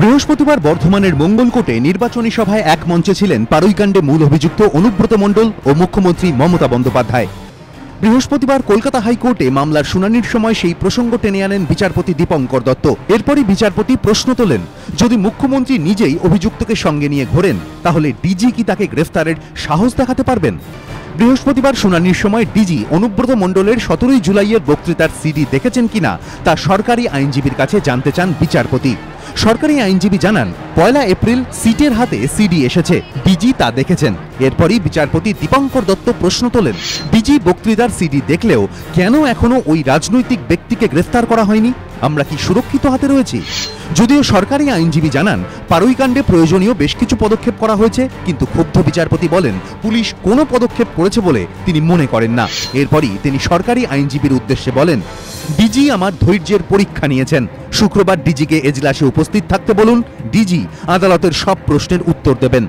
বৃহস্পতিবার বর্ধমানের মঙ্গলকোটে নির্বাচনী সভায় এক মঞ্চে ছিলেন পারুইকাণ্ডে মূল অভিযুক্ত অনুব্রত মণ্ডল ও মুখ্যমন্ত্রী মমতা বন্দ্যোপাধ্যায়। বৃহস্পতিবার কলকাতা হাইকোর্টে মামলার শুনানির সময় সেই প্রসঙ্গ টেনে আনেন বিচারপতি দীপঙ্কর দত্ত। এরপরই বিচারপতি প্রশ্ন তোলেন, যদি মুখ্যমন্ত্রী নিজেই অভিযুক্তকে সঙ্গে নিয়ে ঘোরেন, তাহলে ডিজি কি তাকে গ্রেফতারের সাহস দেখাতে পারবেন? বৃহস্পতিবার শুনানির সময় ডিজি অনুব্রত মণ্ডলের সতেরোই জুলাইয়ের বক্তৃতার সিডি দেখেছেন কিনা, তা সরকারি আইনজীবীর কাছে জানতে চান বিচারপতি। সরকারি আইনজীবী জানান, পয়লা এপ্রিল সিটের হাতে সিডি এসেছে। ডিজি তা দেখেছেন। এরপরই বিচারপতি দীপঙ্কর দত্ত প্রশ্ন তোলেন, ডিজি বক্তৃতার সিডি দেখলেও কেন এখনও ওই রাজনৈতিক ব্যক্তিকে গ্রেফতার করা হয়নি? আমরা কি সুরক্ষিত হাতে রয়েছি? যদিও সরকারি আইনজীবী জানান, পারুইকাণ্ডে প্রয়োজনীয় বেশ কিছু পদক্ষেপ করা হয়েছে, কিন্তু ক্ষুব্ধ বিচারপতি বলেন, পুলিশ কোনো পদক্ষেপ করেছে বলে তিনি মনে করেন না। এরপরই তিনি সরকারি আইনজীবীর উদ্দেশ্যে বলেন, ডিজি আমার ধৈর্যের পরীক্ষা নিয়েছেন। শুক্রবার ডিজিকে এজলাসে উপস্থিত থাকতে বলুন, ডিজি আদালতের সব প্রশ্নের উত্তর দেবেন।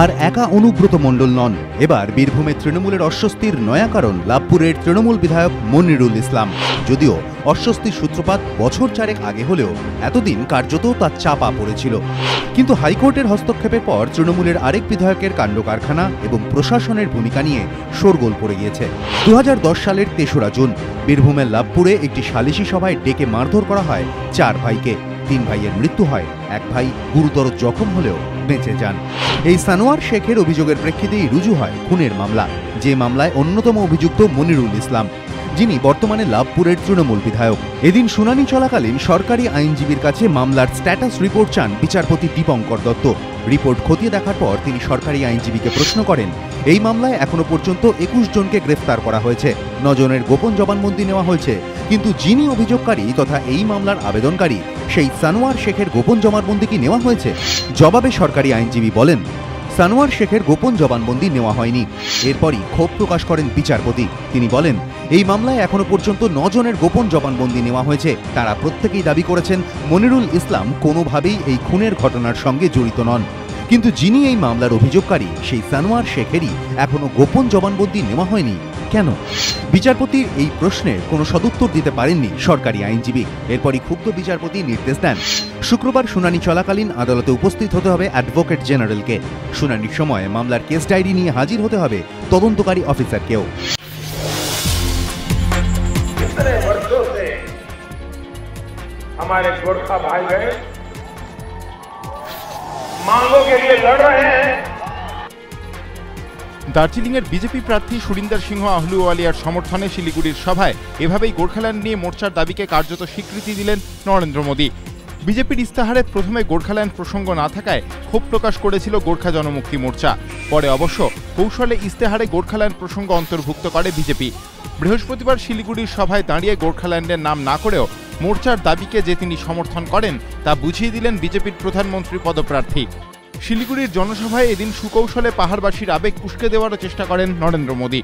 আর একা অনুব্রত মণ্ডল নন। এবার বীরভূমে তৃণমূলের অস্বস্তির নয়া কারণ লাভপুরের তৃণমূল বিধায়ক মনিরুল ইসলাম। যদিও অস্বস্তির সূত্রপাত বছর চারেক আগে হলেও এতদিন কার্যত তার চাপা পড়েছিল। কিন্তু হাইকোর্টের হস্তক্ষেপের পর তৃণমূলের আরেক বিধায়কের কাণ্ড কারখানা এবং প্রশাসনের ভূমিকা নিয়ে শোরগোল পড়ে গিয়েছে। দু হাজার দশ সালের তেসরা জুন বীরভূমের লাভপুরে একটি সালিশি সভায় ডেকে মারধর করা হয় চার ভাইকে। তিন ভাইয়ের মৃত্যু হয়, এক ভাই গুরুতর জখম হলেও বেঁচে যান। এই সানোয়ার শেখের অভিযোগের প্রেক্ষিতেই রুজু হয় খুনের মামলা, যে মামলায় অন্যতম অভিযুক্ত মনিরুল ইসলাম, যিনি বর্তমানে লাভপুরের তৃণমূল বিধায়ক। এদিন শুনানি চলাকালীন সরকারি আইনজীবীর কাছে মামলার স্ট্যাটাস রিপোর্ট চান বিচারপতি দীপঙ্কর দত্ত। রিপোর্ট খতিয়ে দেখার পর তিনি সরকারি আইনজীবীকে প্রশ্ন করেন, এই মামলায় এখনও পর্যন্ত একুশ জনকে গ্রেফতার করা হয়েছে। নজনের গোপন জবানবন্দি নেওয়া হয়েছে। কিন্তু যিনি অভিযোগকারী তথা এই মামলার আবেদনকারী সেই সানোয়ার শেখের গোপন জবানবন্দি কি নেওয়া হয়েছে? জবাবে সরকারি আইনজীবী বলেন, সানোয়ার শেখের গোপন জবানবন্দি নেওয়া হয়নি। এরপরই ক্ষোভ প্রকাশ করেন বিচারপতি। তিনি বলেন, এই মামলায় এখনও পর্যন্ত নজনের গোপন জবানবন্দি নেওয়া হয়েছে। তারা প্রত্যেকেই দাবি করেছেন, মনিরুল ইসলাম কোনোভাবেই এই খুনের ঘটনার সঙ্গে জড়িত নন। কিন্তু যিনি এই মামলার অভিযোগকারী, সেই সানোয়ার শেখেরই এখনও গোপন জবানবন্দি নেওয়া হয়নি। কেন? বিচারপতির এই প্রশ্নের কোনো সদুত্তর দিতে পারেননি সরকারি আইনজীবী এরপরই ক্ষুব্ধ বিচারপতি নির্দেশ দেন শুক্রবার শুনানি চলাকালীন আদালতে উপস্থিত হতে হবে অ্যাডভোকেট জেনারেলকে শুনানির সময় মামলার কেস ডায়েরি নিয়ে হাজির হতে হবে তদন্তকারী অফিসারকেও इतने वर्षों से हमारे गोरखा भाई बहन मांगों के लिए लड़ रहे हैं দার্জিলিংয়ের বিজেপি প্রার্থী সুরিন্দর সিংহ আহলুওয়ালিয়ার সমর্থনে শিলিগুড়ির সভায় এভাবেই গোর্খাল্যান্ড নিয়ে মোর্চার দাবিকে কার্যত স্বীকৃতি দিলেন নরেন্দ্র মোদী। বিজেপির ইস্তাহারে প্রথমে গোর্খাল্যান্ড প্রসঙ্গ না থাকায় ক্ষোভ প্রকাশ করেছিল গোর্খা জনমুক্তি মোর্চা। পরে অবশ্য কৌশলে ইস্তেহারে গোর্খাল্যান্ড প্রসঙ্গ অন্তর্ভুক্ত করে বিজেপি। বৃহস্পতিবার শিলিগুড়ির সভায় দাঁড়িয়ে গোর্খাল্যান্ডের নাম না করেও মোর্চার দাবিকে যে তিনি সমর্থন করেন, তা বুঝিয়ে দিলেন বিজেপির প্রধানমন্ত্রী পদপ্রার্থী। শিলিগুড়ির জনসভায় এদিন সুকৌশলে পাহাড়বাসীর আবেগ উস্কে দেওয়ারও চেষ্টা করেন নরেন্দ্র মোদী।